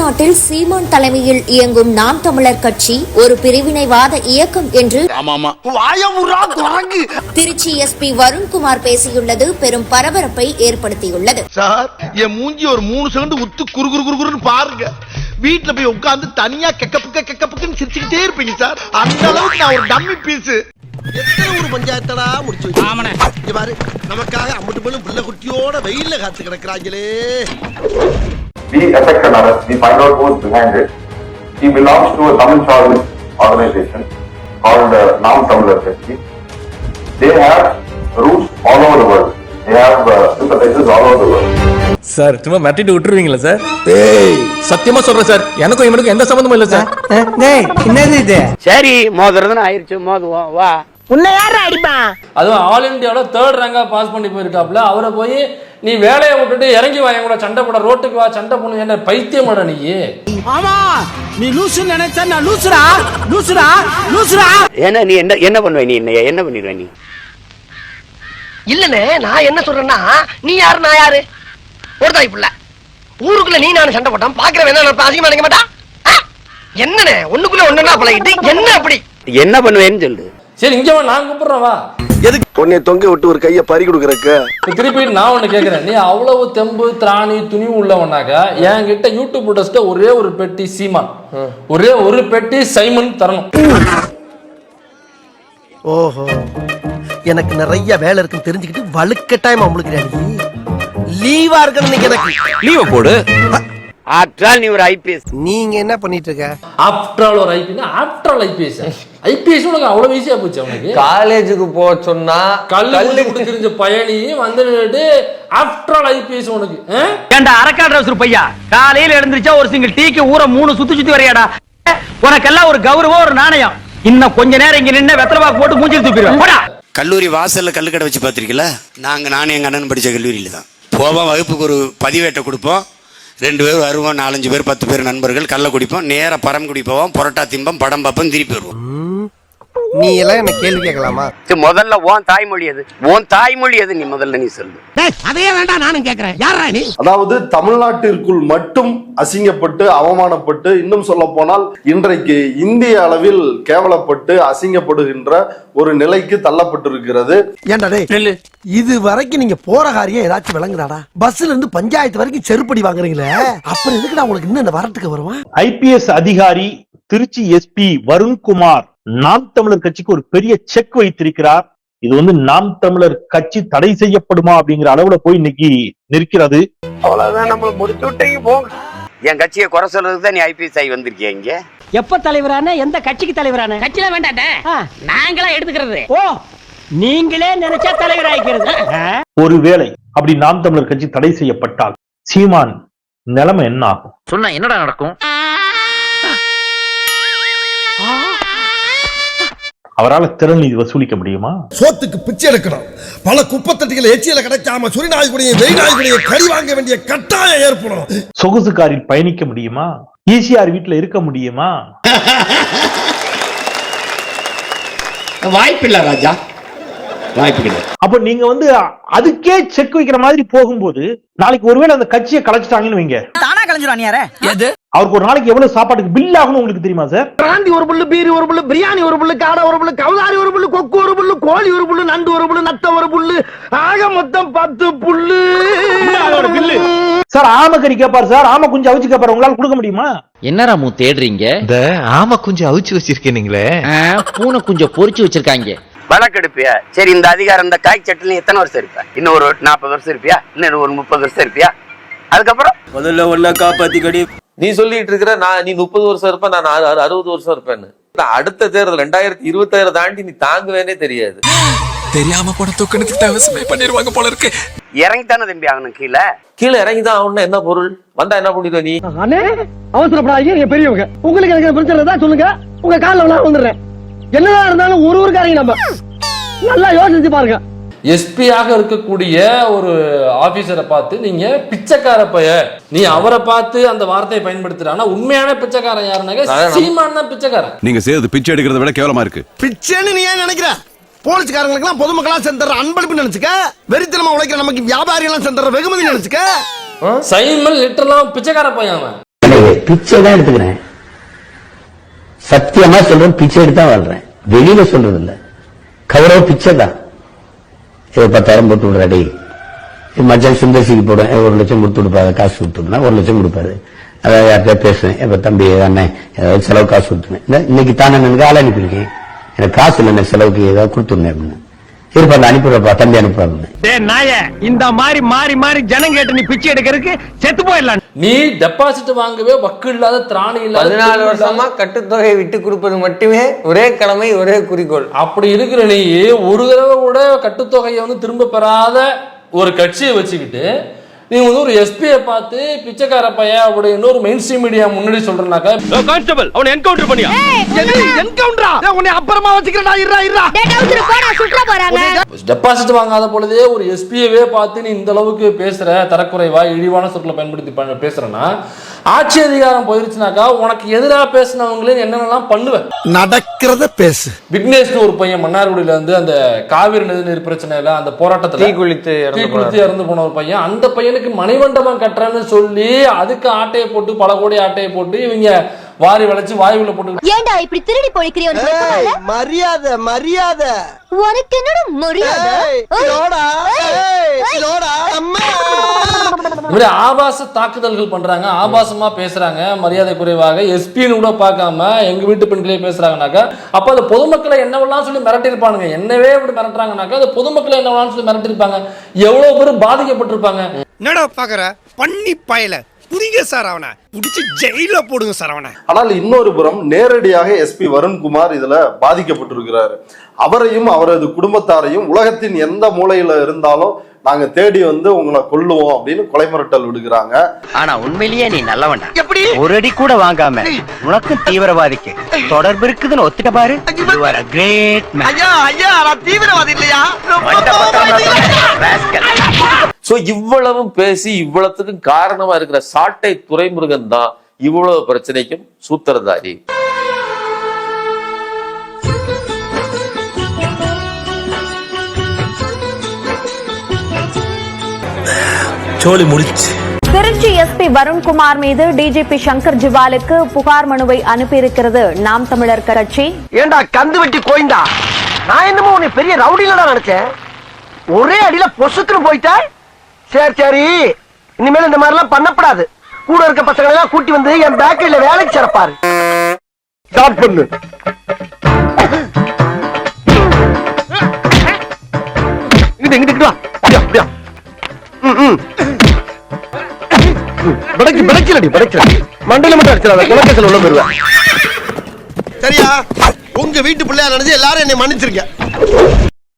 தமிழ்நாட்டில் சீமான் தலைமையில் இயங்கும் நாம் தமிழர் கட்சி ஒரு பிரிவினைவாத இயக்கம் என்று திருச்சி எஸ்பி வருண்குமார் பேசியுள்ளது. பெரும் பரபரப்பை ஏற்படுத்தியுள்ளது. சார் என் மூஞ்சி ஒரு மூணு செகண்ட் உத்து குறு குறு குறுன்னு பாருங்க. வீட்டுல போய் உட்கார்ந்து தனியா கெக்க புக்க கெக்க புக்கன்னு சிரிச்சுக்கிட்டே இருப்பீங்க சார். அந்த அளவுக்கு நான் ஒரு டம்மி பீஸ். எத்தனை ஒரு பஞ்சாயத்தடா முடிச்சு பாரு நமக்காக அம்பட்டு போலும் பிள்ளை குட்டியோட வெயில்ல காத்து கிடக்குறாங்களே. We affect an arrest, we find out who's behind it. He belongs to a Tamil Childhood organization called uh, Nam Tamil Kachhi. They have roots all over the world. They have uh, sympathizers all over the world. Sir சும்மா மிரட்டிட்டு விட்டுருவீங்களா sir சத்தியமா சொல்றேன் sir எனக்கும் இவனுக்கும் எந்த சம்மந்தமும் இல்ல sir என்னது இது சரி மோதுறதுன்னு ஆயிருச்சு மோதுவோம் வா உன்னை யாரா அடிப்பான் அதுவும் ஆல் இந்தியாவில் தேர்ட் ரேங்கா பாஸ் பண்ணி போயிருக்காப்ல அவரை போய் நீ வேலையை விட்டுட்டு இறங்கி வா என் கூட சண்டை போட ரோட்டுக்கு வா சண்டை போடணும் என்ன பைத்தியமாடா நீ? ஆமா நீ லூசு நினைச்சா நான் லூசுடா லூசுடா லூசுடா. ஏன்னா நீ என்ன என்ன பண்ணுவ நீ என்ன என்ன பண்ணிடுவ நீ? இல்லனே நான் என்ன சொல்றேன்னா நீ யாரு நான் யாரு? ஒரு தாய் புள்ள ஊருக்குள்ள நீ நானும் சண்டை போட்டான் பாக்குறவன் என்ன அதிகமா நினைக்க மாட்டான்? ஆ? என்னண்ணே ஒண்ணுக்குள்ள ஒண்ணுன்னா பழகிட்டு என்ன அப்படி? என்ன பண்ணுவேன்னு சொல்லு. சரி இங்க வா நான் கூப்பிடுறேன் வா உன்னை தொங்க விட்டு ஒரு கைய பறி கொடுக்கறக்கு திருப்பி நான் ஒண்ணு கேக்குறேன். நீ அவ்வளவு தெம்பு திராணி துணிவு உள்ளவனாக்கா என்கிட்ட யூடியூப் டெஸ்ட்ல ஒரே ஒரு பெட்டி சீமான். ஒரே ஒரு பெட்டி சைமன் தரணும். ஓஹோ. எனக்கு நிறைய வேலை இருக்குன்னு தெரிஞ்சுக்கிட்டு வலுக்கட்டாயமா உங்களுக்கு லீவா இருக்கணும் எனக்கு. லீவ போடு. ஆற்றால் நீ ஒரு ஐபிஎஸ். நீங்க என்ன பண்ணிட்டு இருக்க ஆஃப்டர் ஆல் ஒரு IPS. After all IPS IPS உனக்கு அவ்வளவு ஈஸியா போச்சு அவனுக்கு. காலேஜுக்கு போக சொன்னா கல்லு கொடுத்துருந்த பயணி வந்துட்டு ஆஃப்டர் ஆல் ஐபிஎஸ் உனக்கு? ஏண்டா அரக்காடு ட்ரௌசர் பையா? காலையில எழுந்திருச்சா ஒரு சிங்கிள் டீக்கு ஊற மூணு சுத்தி சுத்தி வரையாடா. உனக்கெல்லாம் ஒரு கௌரவம் ஒரு நாணயம். இன்னும் கொஞ்ச நேரம் இங்க நின்னு வெத்தலை பாக்கு போட்டு மூஞ்சி தூக்கிடுவேன் போடா. கல்லூரி வாசல்ல கல்லுக்கடை வச்சு பார்த்திருக்கீங்களா? நாங்க நானும் எங்க அண்ணன் படிச்ச கல்லூரியில தான். போவோம் வகுப்புக்கு ஒரு பதிவேட்டை கொடுப்போம். ரெண்டு பேர் வருவோம் நாலஞ்சு பேர் பத்து பேர் நண்பர்கள் கள்ள குடிப்போம் நேராக பரம் போவோம் புரோட்டா திம்பம் படம் பார்ப்போம் திருப்பி வருவோம். நீ எல்லாம் என்ன கேள்வி கேட்கலாமா? முதல்ல உன் தாய்மொழி எது? உன் தாய்மொழி எது நீ முதல்ல நீ சொல்லு. அதையே வேண்டாம் நானும் கேக்குறேன் யாரா நீ? அதாவது தமிழ்நாட்டிற்குள் மட்டும் அசிங்கப்பட்டு அவமானப்பட்டு இன்னும் சொல்ல போனால் இன்றைக்கு இந்திய அளவில் கேவலப்பட்டு அசிங்கப்படுகின்ற ஒரு நிலைக்கு தள்ளப்பட்டிருக்கிறது. ஏன்டா டேய் இது வரைக்கும் நீங்க போற காரியம் ஏதாச்சும் விளங்குதாடா பஸ்ல இருந்து பஞ்சாயத்து வரைக்கும் செருப்படி வாங்குறீங்களே? அப்புறம் எதுக்குடா உங்களுக்கு இன்னும் இந்த வரட்டுக்கு வருவா ஐபிஎஸ் அதிகாரி திருச்சி எஸ்பி வருண்குமார். நாம் தமிழர் கட்சிக்கு ஒரு பெரிய செக் வைத்திருக்கிறார். இது வந்து நாம் தமிழர் கட்சி தடை செய்யப்படுமா அப்படிங்கிற அளவுல போய் இன்னைக்கு நிற்கிறது. அவ்வளவுதான் நம்மள முடிச்சு விட்டீங்க போங்க. என் கட்சியை குறை சொல்றதுக்கு தான் நீ ஐபிஎஸ் ஆகி வந்திருக்கிய இங்க? எப்ப தலைவரான? எந்த கட்சிக்கு தலைவரான? கட்சியில வேண்டாட்ட நாங்களா எடுத்துக்கிறது. ஓ நீங்களே நினைச்சா தலைவர் ஆயிக்கிறது ஒருவேளை அப்படி நாம் தமிழர் கட்சி தடை செய்யப்பட்டால் சீமான் நிலைமை என்ன ஆகும்? சொன்னா என்னடா நடக்கும்? அவரால் திறன் நிதி வசூலிக்க முடியுமா? சோத்துக்கு பிச்சை எடுக்கணும். பல குப்பத்தட்டிகள் எச்சியில கிடைக்காம சுரி நாய்க்குடைய வெய் நாய்க்குடைய கறி வாங்க வேண்டிய கட்டாயம் ஏற்படும். சொகுசு காரில் பயணிக்க முடியுமா? ஈசிஆர் வீட்டுல இருக்க முடியுமா? வாய்ப்பில்லை ராஜா. வாய்ப்பு கிடையாது அப்ப நீங்க வந்து அதுக்கே செக் வைக்கிற மாதிரி போகும்போது நாளைக்கு ஒருவேளை அந்த கட்சியை கலைச்சிட்டாங்கன்னு வைங்க. அவருக்கு ஒரு நாளைக்கு எவ்வளவு சாப்பாட்டுக்கு பில் ஆகணும் உங்களுக்கு தெரியுமா சார் பிராந்தி ஒரு புல்லு பீரி ஒரு புல்லு பிரியாணி ஒரு புல்லு காடை ஒரு புல்லு கவுதாரி ஒரு புல்லு கொக்கு ஒரு புல்லு கோழி ஒரு புல்லு நண்டு ஒரு புல்லு நத்த ஒரு புல்லு ஆக மொத்தம் பத்து புல்லு. சார் ஆமக்கறி கேட்பாரு சார் ஆம குஞ்சு அவிச்சு கேட்பாரு உங்களால கொடுக்க முடியுமா? என்ன ராமு தேடுறீங்க? இந்த ஆமா கொஞ்சம் அவிச்சு வச்சிருக்கீங்களே பூனை குஞ்ச பொறிச்சு வச்சிருக்காங்க. வழக்கெடுப்பியா? சரி இந்த அதிகாரம் இந்த காய் சட்டில் எத்தனை வருஷம் இருப்ப? இன்னும் ஒரு நாற்பது வருஷம் இருப்பியா? இன்னும் ஒரு முப்பது வருஷம் இருப்பியா? அதுக்கப்புறம்? முதல்ல ஒன்னா காப்பாத்தி கடி நீ சொல்லிட்டு இருக்கிற நான் நீ முப்பது வருஷம் இருப்ப நான் அறு- அறு- அறுபது வருஷம் இருப்பேன்னு. நான் அடுத்த தேர்தல் ரெண்டாயிரத்தி இருபத்தாயிரம் தாண்டி நீ தாங்குவேனே தெரியாது. தெரியாம போன தூக்கணத்துக்கு அவசியமே பண்ணிடுவாங்க போல இருக்கு. இறங்கித்தானே தம்பி ஆகணும் கீழே? கீழே இறங்கி தான் ஆகணும்னா என்ன பொருள்? வந்தா என்ன பண்ணிடுவ நீ? அண்ணே அவசரப்படாதீங்க நீங்க பெரியவங்க. உங்களுக்கு எனக்கு பிரச்சனை தான் சொல்லுங்க. உங்க காலில் நான் வந்துடுறேன் என்னதான் இருந்தாலும் ஒரு ஊருக்காரங்க நம்ம. நல்லா யோசிச்சு பாருங்க. எஸ்பியாக இருக்கக்கூடிய ஒரு ஆபீசரை பார்த்து நீங்க பிச்சைக்கார பைய. நீ அவரை பார்த்து அந்த வார்த்தையை பயன்படுத்துற. ஆனா உண்மையான பிச்சைக்காரன் யாருனாக்க நம்ம- சீமான் தான் பிச்சைக்காரன். நீங்க செய்யறது பிச்சை எடுக்கிறத விட கேவலமா இருக்கு. பிச்சைன்னு நீ ஏன் நினைக்கிற? போலீஸ்காரங்களுக்கு எல்லாம் பொதுமக்களா சென்ற அன்பளிப்பு நினைச்சுக்க? வெறித்தனமா உழைக்கிற நமக்கு வியாபாரி எல்லாம் சென்ற வெகுமதி நினைச்சுக்க? சைமன் லிட்டரலாம் பிச்சைக்கார பையன் அவன். பிச்சை தான் எடுத்துக்கிறேன்? சத்தியமா சொல்றேன் பிச்சை எடுத்து தான் வாழ்றேன். வெளியில சொல்றது இல்ல கௌரவ பிச்சை தான். இது பத்தாயிரம் போட்டு விடுறாடி டேய். மச்சான் சுந்தர்சிக்கு போடுவேன் ஒரு லட்சம் கொடுத்து கொடுப்பாரு காசு கொடுத்துருந்தா ஒரு லட்சம் கொடுப்பாரு. அதாவது யார்கிட்ட பேசுவேன் இப்ப தம்பி அண்ணன் ஏதாவது செலவு காசு கொடுத்துருவேன் இன்னைக்கு தானே எனக்கு ஆள் அனுப்பியிருக்கேன். எனக்கு காசு இல்லை எனக்கு செலவுக்கு ஏதாவது கொடுத்துருந்தேன் அப்படின்னு. இருப்பா அந்த அனுப்பிடுறப்பா தம்பி அனுப்புறாங்க இந்த மாதிரி மாறி மாறி ஜனம் கேட்டு நீ பிச்சை எடுக்கிறதுக்கு செத்து போயிடலாம் நீ டெபாசிட் வாங்கவே வக்கு இல்லாத திராணி இல்லாத பதினாலு வருஷமா கட்டுத்தொகை விட்டு கொடுப்பது மட்டுமே ஒரே கடமை ஒரே குறிக்கோள். அப்படி இருக்கிற நீ ஒரு தடவை கூட கட்டுத்தொகையை வந்து திரும்ப பெறாத ஒரு கட்சியை வச்சுக்கிட்டு நீ வந்து ஒரு எஸ்பியை பார்த்து பிச்சைக்கார பையன் அப்படின்னு ஒரு மெயின் ஸ்ட்ரீம் மீடியா முன்னாடி சொல்றனாக்கா கான்ஸ்டபிள் அவனை என்கவுண்டர் பண்ணியா? என்கவுண்டரா உன்னை அப்புறமா வச்சுக்கிறேன் இருடா இருடா டெபாசிட் வாங்காத பொழுதே ஒரு எஸ்பியவே பார்த்து நீ இந்த அளவுக்கு பேசுற தரக்குறைவா இழிவான சொற்களை பயன்படுத்தி ப- பேசுறனா ஆட்சி அதிகாரம் போயிருச்சுனாக்கா உனக்கு எதிராக பேசினவங்களே என்னென்னலாம் பண்ணுவேன் நடக்கிறத பேசு. விக்னேஷ்னு ஒரு பையன் மன்னார்குடியில வந்து அந்த காவிரி நதிநீர் பிரச்சனையில அந்த போராட்டத்துல தீ குளித்து தீ குளித்து இறந்து போன ஒரு பையன் அந்த பையனுக்கு மணிமண்டபம் கட்டுறேன்னு சொல்லி அதுக்கு ஆட்டையை போட்டு பல கோடி ஆட்டையை போட்டு இவங்க வாரி வளைச்சு வாயுல போட்டு ஏண்டா இப்படி திருடி பொழிக்கிறிய மரியாதை மரியாதை. உனக்கு என்னோட மரியாதை? மாதிரி ஆபாச தாக்குதல்கள் பண்றாங்க ஆபாசமா பேசுறாங்க மரியாதை குறைவாக. எஸ்பின்னு கூட பார்க்காம எங்க வீட்டு பெண்களே பேசுறாங்கனாக்கா அப்ப அந்த பொதுமக்களை என்னவெல்லாம் சொல்லி மிரட்டிருப்பானுங்க என்னவே இப்படி மிரட்டுறாங்கனாக்கா அந்த பொதுமக்களை என்னவெல்லாம் சொல்லி மிரட்டிருப்பாங்க எவ்வளவு பேர் பாதிக்கப்பட்டிருப்பாங்க? என்னடா பாக்குற? பண்ணி பயல. புடிங்க சார் அவனை. புடிச்சு ஜெயில போடுங்க சார் அவனை. ஆனால் இன்னொரு புறம் நேரடியாக எஸ்பி வருண்குமார் இதுல பாதிக்கப்பட்டிருக்கிறாரு. அவரையும் அவரது குடும்பத்தாரையும் உலகத்தின் எந்த மூலையில இருந்தாலும் நாங்க தேடி வந்து உங்களை கொல்லுவோம் அப்படின்னு கொலை மிரட்டல் விடுகிறாங்க. ஆனா உண்மையிலேயே நீ நல்லவன்டா எப்படி? ஒரு அடி கூட வாங்காம உனக்கும் தீவிரவாதிக்கு தொடர்பு இருக்குதுன்னு ஒத்துட்ட பாரு. man. ஐயா ஐயா நான் தீவிரவாதி இல்லையா? சோ இவ்வளவும் பேசி இவ்வளவுக்கும் காரணமா இருக்கிற சாட்டை துரைமுருகன் தான் இவ்வளவு பிரச்சனைக்கும் சூத்திரதாரி. சோழி முடிச்சு. திருச்சி எஸ்பி வருண்குமார் மீது டிஜிபி சங்கர் ஜிவாலுக்கு புகார் மனுவை அனுப்பியிருக்கிறது நாம் தமிழர் கட்சி. ஏண்டா கந்து வெட்டி கோயிந்தா? நான் என்னமோ உன்னை பெரிய ரவுடியில நினைச்சேன். ஒரே அடியில பொசுக்குன்னு போயிட்ட? சரி சரி. இனிமேல் இந்த மாதிரி எல்லாம் பண்ணப்படாது. கூட இருக்க பசங்களை எல்லாம் கூட்டி வந்து என் பேக்கரியில வேலைக்கு சிறப்பாரு ஸ்டார்ட் பண்ணு. இங்கிட்டு இங்கிட்டு வா. அப்படியா அப்படியா? ம், ம். பிடைக்கு பிடைக்கலடி பிடைக்கல மண்டையில மட்டும் அடிச்சிடாத. குலக்கேசல் உள்ள போயிருவேன். சரியா? உங்க வீட்டு பிள்ளையா நினைச்சு எல்லாரும் என்னை மன்னிச்சிருக்க